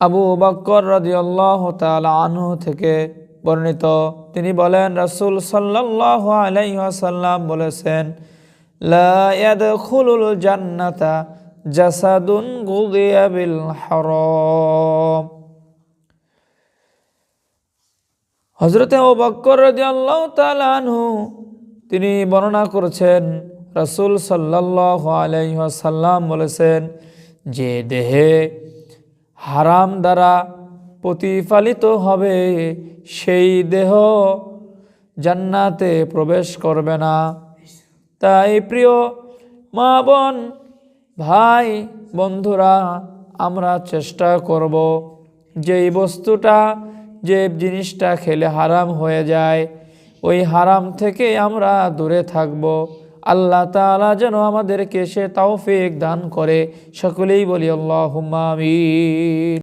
আবু বক্কর রাদিয়াল্লাহু তাআলা আনহু থেকে বর্ণিত। তিনি বলেন, রাসূল সাল্লাল্লাহু আলাইহি ওয়াসাল্লাম বলেছেন জান্নাতা জাসাদুন হজরতে আনহু, তিনি বর্ণনা করেছেন, রাসূল সাল্লাল্লাহু আলাইহি ওয়াসাল্লাম বলেছেন, যে দেহে হারাম দ্বারা প্রতিফলিত হবে সেই দেহ জান্নাতে প্রবেশ করবে না। তাই প্রিয় মা বোন, ভাই বন্ধুরা, আমরা চেষ্টা করব যেই বস্তুটা, যে জিনিসটা খেলে হারাম হয়ে যায়, ওই হারাম থেকে আমরা দূরে থাকব। আল্লাহ তালা যেন আমাদেরকে সে ফেক দান করে। সকলেই বলি আল্লাহ আমিন।